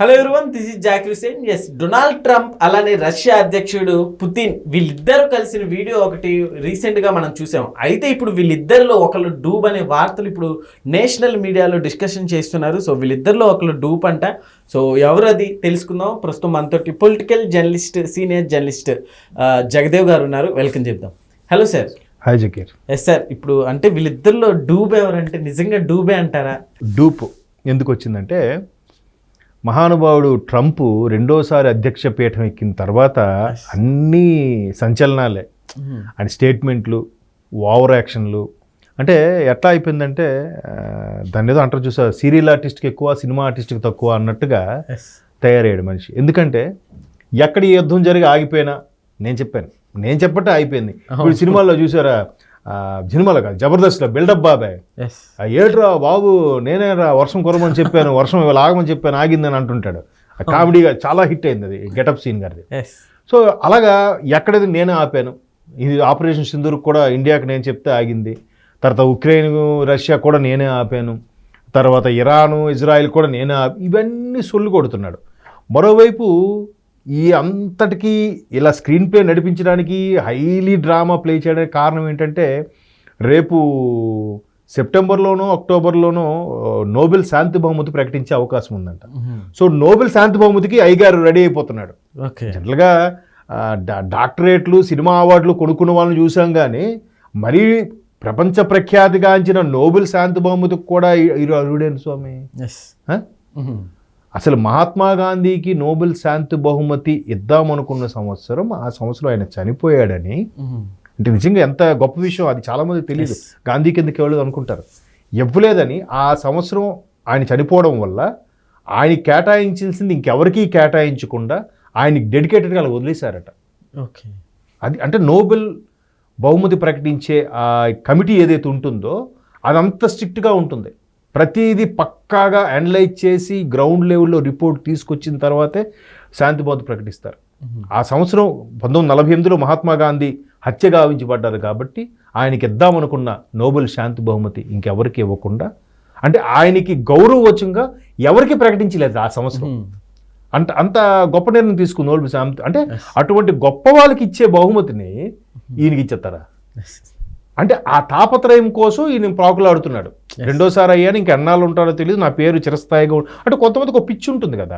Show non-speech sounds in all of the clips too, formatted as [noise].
Hello everyone this is Jak Hussain yes Donald Trump అలానే Russia అధ్యక్షుడు Putin వీళ్ళిద్దరు కలిసిన వీడియో ఒకటి రీసెంట్గా మనం చూసాం. అయితే ఇప్పుడు వీళ్ళిద్దరిలో ఒకళ్ళు డూబ్ అనే వార్తలు ఇప్పుడు నేషనల్ మీడియాలో డిస్కషన్ చేస్తున్నారు. సో వీళ్ళిద్దరిలో ఒకళ్ళు డూప్ అంట. సో ఎవరు అది తెలుసుకుందాం. ప్రస్తుతం మనతోటి political journalist senior journalist Jagadev గారు ఉన్నారు. వెల్కమ్ చెప్దాం. Hello sir hi Zakir yes sir ఇప్పుడు అంటే వీళ్ళిద్దరిలో డూబ్ ఎవరంటే నిజంగా డూబే అంటారా? డూప్ ఎందుకు వచ్చిందంటే మహానుభావుడు ట్రంప్ రెండోసారి అధ్యక్ష పీఠం ఎక్కిన తర్వాత అన్నీ సంచలనాలే. ఆయన స్టేట్మెంట్లు ఓవర్ యాక్షన్లు. అంటే ఎట్లా అయిపోయిందంటే ఆ, దాన్ని ఏదో అంటారు చూసా సీరియల్ ఆర్టిస్ట్కి ఎక్కువ సినిమా ఆర్టిస్ట్కి తక్కువ అన్నట్టుగా తయారయ్యాడు మనిషి. ఎందుకంటే ఎక్కడ ఈ యుద్ధం జరిగి ఆగిపోయినా నేను చెప్పాను. నేను చెప్పట్టే అయిపోయింది ఇప్పుడు సినిమాల్లో చూసారా? సినిమాలో కాదు. జబర్దస్త్లో బిల్డప్ బాబాయ్ ఏట్రా బాబు నేనే రా వర్షం కురమని చెప్పాను వర్షం ఇవాళ ఆగమని చెప్పాను ఆగిందని అంటుంటాడు. ఆ కామెడీగా చాలా హిట్ అయింది అది గెటప్ సీన్ గారిది. సో అలాగా ఎక్కడది నేనే ఆపాను. ఇది ఆపరేషన్ సింధూర్ కూడా ఇండియాకి నేను చెప్తే ఆగింది. తర్వాత ఉక్రెయిన్ రష్యా కూడా నేనే ఆపాను. తర్వాత ఇరాను ఇజ్రాయెల్ కూడా నేనే ఆపి ఇవన్నీ సొల్లు కొడుతున్నాడు. మరోవైపు ఈ అంతటికీ ఇలా స్క్రీన్ ప్లే నడిపించడానికి హైలీ డ్రామా ప్లే చేయడానికి కారణం ఏంటంటే రేపు సెప్టెంబర్లోనో అక్టోబర్లోనో నోబెల్ శాంతి బహుమతి ప్రకటించే అవకాశం ఉందంట. సో నోబెల్ శాంతి బహుమతికి ఐగారు రెడీ అయిపోతున్నాడు. జనరల్గా డాక్టరేట్లు సినిమా అవార్డులు కొనుక్కున్న వాళ్ళని చూసాం కానీ మరీ ప్రపంచ ప్రఖ్యాతిగాంచిన నోబెల్ శాంతి బహుమతికి కూడా ఈ- ఈ అరుడేను స్వామి? అసలు మహాత్మా గాంధీకి నోబెల్ శాంతి బహుమతి ఇద్దామనుకున్న సంవత్సరం ఆ సంవత్సరం ఆయన చనిపోయాడని అంటే నిజంగా ఎంత గొప్ప విషయం అది చాలామంది తెలియదు. గాంధీ కిందకి ఎవరు అనుకుంటారు? ఇవ్వలేదని ఆ సంవత్సరం ఆయన చనిపోవడం వల్ల ఆయన కేటాయించాల్సింది ఇంకెవరికీ కేటాయించకుండా ఆయనకి డెడికేటెడ్గా అలా వదిలేశారట. ఓకే. అది అంటే నోబెల్ బహుమతి ప్రకటించే ఆ కమిటీ ఏదైతే ఉంటుందో అదంత స్ట్రిక్ట్గా ఉంటుంది. ప్రతిదీ పక్కాగా అనలైజ్ చేసి గ్రౌండ్ లెవెల్లో రిపోర్ట్ తీసుకొచ్చిన తర్వాతే శాంతి బహుమతి ప్రకటిస్తారు. ఆ సంవత్సరం పంతొమ్మిది నలభై ఎనిమిదిలో మహాత్మా గాంధీ హత్య గావించబడ్డారు కాబట్టి ఆయనకి ఇద్దామనుకున్న నోబెల్ శాంతి బహుమతి ఇంకెవరికి ఇవ్వకుండా అంటే ఆయనకి గౌరవవచంగా ఎవరికి ప్రకటించలేదు ఆ సంవత్సరం. అంత అంత గొప్ప నిర్ణయం తీసుకుంది నోబెల్ శాంతి అంటే అటువంటి గొప్ప వాళ్ళకి ఇచ్చే బహుమతిని ఈయనకి ఇచ్చేస్తారా? అంటే ఆ తాపత్రయం కోసం ఈయన ప్రాకులాడుతున్నాడు రెండోసారి అయ్యాను ఇంకా ఎన్నాళ్ళు ఉంటాడో తెలియదు నా పేరు చిరస్థాయిగా అంటే కొంతమందికి ఒక పిచ్చి ఉంటుంది కదా.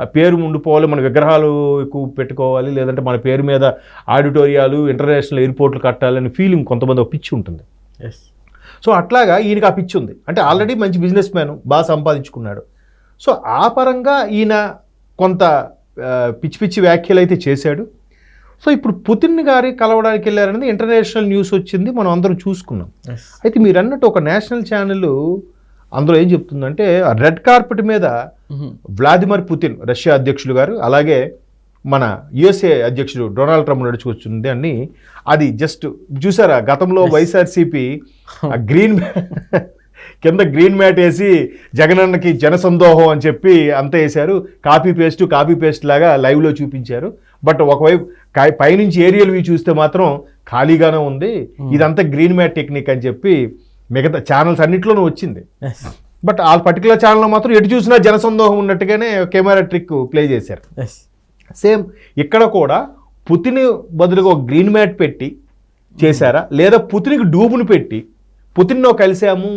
ఆ పేరు ఉండిపోవాలి మన విగ్రహాలు ఎక్కువ పెట్టుకోవాలి లేదంటే మన పేరు మీద ఆడిటోరియాలు ఇంటర్నేషనల్ ఎయిర్పోర్ట్లు కట్టాలని ఫీలింగ్ కొంతమంది ఒక పిచ్చి ఉంటుంది. ఎస్ సో అట్లాగా ఈయనకి ఆ పిచ్చి ఉంది. అంటే ఆల్రెడీ మంచి బిజినెస్ మ్యాన్ బాగా సంపాదించుకున్నాడు. సో ఆ పరంగా ఈయన కొంత పిచ్చి పిచ్చి వ్యాఖ్యలు అయితే చేశాడు. సో ఇప్పుడు పుతిన్ గారి కలవడానికి వెళ్ళారనేది ఇంటర్నేషనల్ న్యూస్ వచ్చింది మనం అందరం చూసుకున్నాం. అయితే మీరు అన్నట్టు ఒక నేషనల్ ఛానల్ అందులో ఏం చెప్తుందంటే రెడ్ కార్పెట్ మీద వ్లాదిమిర్ పుతిన్ రష్యా అధ్యక్షులు గారు అలాగే మన యుఎస్ఏ అధ్యక్షుడు డొనాల్డ్ ట్రంప్ నడుచుకొచ్చింది అని అది జస్ట్ చూసారా గతంలో వైఎస్ఆర్సీపీ ఆ [laughs] గ్రీన్ కింద గ్రీన్ మ్యాట్ వేసి జగనన్నకి జనసందోహం అని చెప్పి అంతా వేశారు. కాపీ పేస్ట్ కాపీ పేస్ట్ లాగా లైవ్లో చూపించారు. బట్ ఒకవైపు పైనుంచి ఏరియల్ వ్యూ చూస్తే మాత్రం ఖాళీగానే ఉంది. ఇదంతా గ్రీన్ మ్యాట్ టెక్నిక్ అని చెప్పి మిగతా ఛానల్స్ అన్నింటిలోనూ వచ్చింది. బట్ ఆ పర్టికులర్ ఛానల్లో మాత్రం ఎటు చూసినా జనసందోహం ఉన్నట్టుగానే కెమెరా ట్రిక్ ప్లే చేశారు. సేమ్ ఇక్కడ కూడా పుతిన్ బదులుగా ఒక గ్రీన్ మ్యాట్ పెట్టి చేశారా? లేదా పుతిన్కి డూబును పెట్టి పుతిన్లో కలిసాము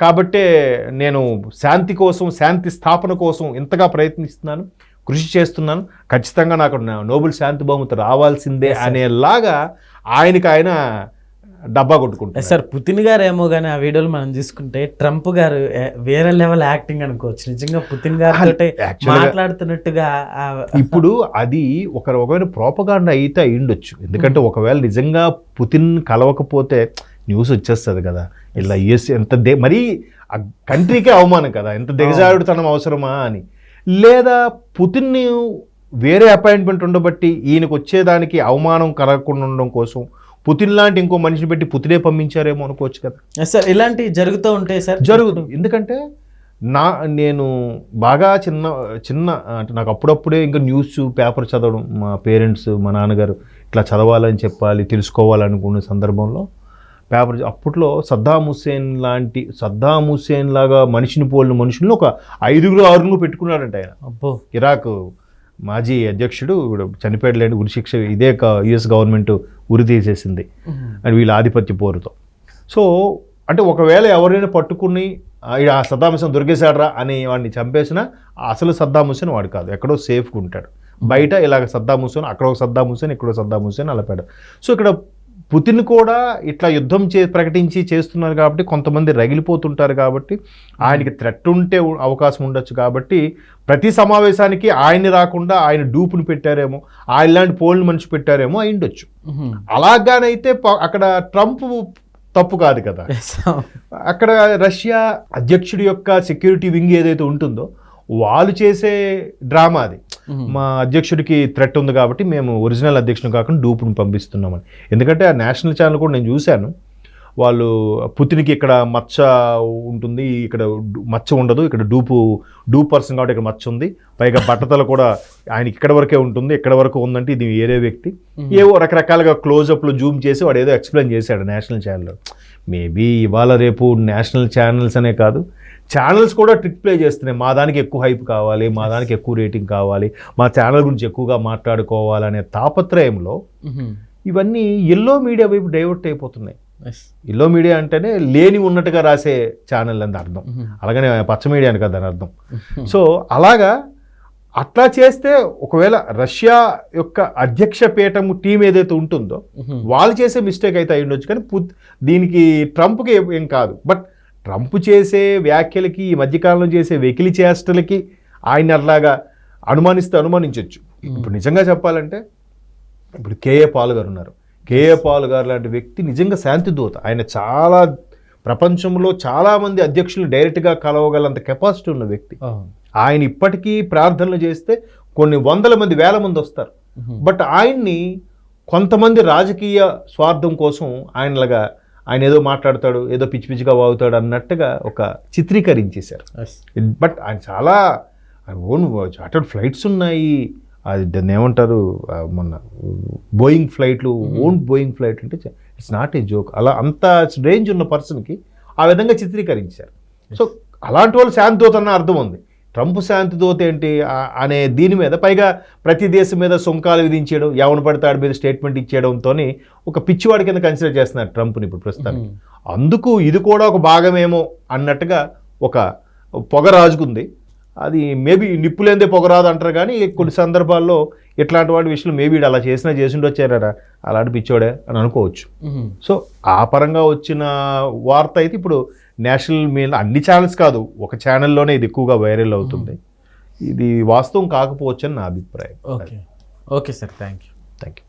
కాబట్టే నేను శాంతి కోసం శాంతి స్థాపన కోసం ఇంతగా ప్రయత్నిస్తున్నాను కృషి చేస్తున్నాను. ఖచ్చితంగా నాకు నోబెల్ శాంతి బహుమతి రావాల్సిందే అనేలాగా ఆయనకి ఆయన డబ్బా కొట్టుకుంటారు సార్ పుతిన్ గారు ఏమో కానీ ఆ వీడియోలు మనం చూసుకుంటే ట్రంప్ గారు వేరే లెవెల్ యాక్టింగ్ అనుకోవచ్చు. నిజంగా పుతిన్ గారితో Actually గా- మాట్లాడుతున్నట్టుగా ఇప్పుడు అది ఒక రకమైన ప్రోపగాండ అయితే అయ్యుండొచ్చు. ఎందుకంటే ఒకవేళ నిజంగా పుతిన్ కలవకపోతే న్యూస్ వచ్చేస్తుంది కదా. ఇలా యుఎస్ ఎంత దే మరీ ఆ కంట్రీకే అవమానం కదా. ఎంత దిగజారుడుతనం అవసరమా అని. లేదా పుతిన్ని వేరే అపాయింట్మెంట్ ఉండబట్టి ఈయనకు వచ్చేదానికి అవమానం కలగకుండా ఉండడం కోసం పుతిన్ లాంటి ఇంకో మనిషిని పెట్టి పుతినే పంపించారేమో అనుకోవచ్చు కదా. సార్ ఇలాంటివి జరుగుతూ ఉంటాయి సార్. జరుగుతుంది ఎందుకంటే నా నేను బాగా చిన్న చిన్న అంటే నాకు అప్పుడప్పుడే ఇంకా న్యూస్ పేపర్ చదవడం మా పేరెంట్స్ మా నాన్నగారు ఇట్లా చదవాలని చెప్పాలి తెలుసుకోవాలనుకునే సందర్భంలో పేపర్ అప్పట్లో సద్దాం హుస్సేన్ లాంటి సద్దాం హుస్సేన్ లాగా మనిషిని పోలిన మనుషులను ఒక ఐదుగురు ఆరుగురు పెట్టుకున్నాడంట ఆయన. అబ్బో. ఇరాక్ మాజీ అధ్యక్షుడు చనిపోయాడులేండి ఉరిశిక్ష ఇదే యుఎస్ గవర్నమెంట్ ఉరి తీసేసింది. అని వీళ్ళ ఆధిపత్య పోరుతో. సో అంటే ఒకవేళ ఎవరైనా పట్టుకుని "ఆ, సద్దాం హుసేన్ దొరికేశాడరా అని వాడిని చంపేసినా అసలు సద్దాం హుసేన్ వాడు కాదు. ఎక్కడో సేఫ్గా ఉంటాడు. బయట ఇలాగ సద్దాం హుసేన్ అక్కడ ఒక సద్దాం హుసేన్ ఇక్కడ సద్దాం హుసేన్ అలా పెడతాడు. సో ఇక్కడ పుతిన్ కూడా ఇట్లా యుద్ధం చే ప్రకటించి చేస్తున్నారు కాబట్టి కొంతమంది రగిలిపోతుంటారు కాబట్టి ఆయనకి థ్రెట్ ఉంటే అవకాశం ఉండొచ్చు కాబట్టి ప్రతి సమావేశానికి ఆయన్ని రాకుండా ఆయన డూపుని పెట్టారేమో ఆయన లాంటి పోల్ని మనిషి పెట్టారేమో అయి ఉండొచ్చు. అలాగానైతే అక్కడ ట్రంప్ తప్పు కాదు కదా. అక్కడ రష్యా అధ్యక్షుడి యొక్క సెక్యూరిటీ వింగ్ ఏదైతే ఉంటుందో వాళ్ళు చేసే డ్రామా అది. మా అధ్యక్షుడికి థ్రెట్ ఉంది కాబట్టి మేము ఒరిజినల్ అధ్యక్షుని కాకుండా డూపుని పంపిస్తున్నామని. ఎందుకంటే ఆ నేషనల్ ఛానల్ కూడా నేను చూశాను. వాళ్ళు పుతిన్కి ఇక్కడ మచ్చ ఉంటుంది ఇక్కడ డు- మచ్చ ఉండదు ఇక్కడ డూపు డూప్ పర్సన్ కాబట్టి ఇక్కడ మచ్చ ఉంది. పైగా బట్టతల కూడా ఆయనకి ఇక్కడ వరకే ఉంటుంది ఇక్కడ వరకు ఉందంటే ఇది వేరే వ్యక్తి. ఏవో రకరకాలుగా క్లోజప్లు జూమ్ చేసి వాడు ఏదో ఎక్స్ప్లెయిన్ చేశాడు నేషనల్ ఛానల్లో మేబీ ఇవాళ రేపు నేషనల్ ఛానల్స్ అనే కాదు. ఛానల్స్ కూడా ట్రిక్ ప్లే చేస్తున్నాయి. మా దానికి ఎక్కువ హైప్ కావాలి మా దానికి ఎక్కువ రేటింగ్ కావాలి మా ఛానల్ గురించి ఎక్కువగా మాట్లాడుకోవాలనే తాపత్రయంలో ఇవన్నీ ఎల్లో మీడియా వైపు డైవర్ట్ అయిపోతున్నాయి. ఎల్లో మీడియా అంటేనే లేని ఉన్నట్టుగా రాసే ఛానల్ అని అర్థం. అలాగనే పచ్చ మీడియా అని కదా దాని అర్థం సో అలాగా అట్లా చేస్తే ఒకవేళ రష్యా యొక్క అధ్యక్ష పీఠము టీం ఏదైతే ఉంటుందో వాళ్ళు చేసే మిస్టేక్ అయితే అయి ఉండొచ్చు కానీ దీనికి ట్రంప్కి ఏం కాదు. బట్ ట్రంప్ చేసే వ్యాఖ్యలకి ఈ మధ్యకాలంలో చేసే వెకిలి చేష్టలకి ఆయన అట్లాగా అనుమానిస్తే అనుమానించవచ్చు ఇప్పుడు నిజంగా చెప్పాలంటే ఇప్పుడు కేఏ పాల్ గారు ఉన్నారు. కేఏ పాల్ గారు లాంటి వ్యక్తి నిజంగా శాంతి దూత. ఆయన చాలా ప్రపంచంలో చాలామంది అధ్యక్షులు డైరెక్ట్గా కలవగలంత కెపాసిటీ ఉన్న వ్యక్తి. ఆయన ఇప్పటికీ ప్రార్థనలు చేస్తే కొన్ని వందల మంది వేల మంది వస్తారు. బట్ ఆయన్ని కొంతమంది రాజకీయ స్వార్థం కోసం ఆయనలాగా ఆయన ఏదో మాట్లాడతాడు ఏదో పిచ్చి పిచ్చిగా వాగుతాడు అన్నట్టుగా ఒక చిత్రీకరించేశారు. బట్ ఆయన చాలా ఓన్ చార్టర్డ్ ఫ్లైట్స్ ఉన్నాయి. అది దాన్ని ఏమంటారు మొన్న బోయింగ్ ఫ్లైట్లు ఓన్ బోయింగ్ ఫ్లైట్ అంటే ఇట్స్ నాట్ ఏ జోక్ అలా అంత రేంజ్ ఉన్న పర్సన్కి ఆ విధంగా చిత్రీకరించారు. సో అలాంటి వాళ్ళు శాంతి అన్న అర్థం ఉంది. ట్రంప్ శాంతి దూత ఏంటి? అనే దీని మీద పైగా ప్రతి దేశం మీద సుంకాలు విధించడం ఎవరు పడితే ఆడి మీద స్టేట్మెంట్ ఇచ్చేయడంతో ఒక పిచ్చివాడి కింద కన్సిడర్ చేస్తున్నారు ట్రంప్ని ఇప్పుడు ప్రస్తుతానికి. అందుకు ఇది కూడా ఒక భాగమేమో అన్నట్టుగా ఒక పొగ రాజుకుంది. అది మేబీ నిప్పులేందే పొగ రాదు అంటారు కానీ కొన్ని సందర్భాల్లో ఇట్లాంటి వాటి విషయంలో మేబీ అలా చేసినా చేసిండొచ్చారా అలాంటి పిచ్చోడే అని అనుకోవచ్చు. సో ఆ పరంగా వచ్చిన వార్త అయితే ఇప్పుడు నేషనల్ మీద అన్ని ఛానల్స్ కాదు ఒక ఛానల్లోనే ఇది ఎక్కువగా వైరల్ అవుతుంది. ఇది వాస్తవం కాకపోవచ్చు అని నా అభిప్రాయం. Okay. Okay sir thank you thank you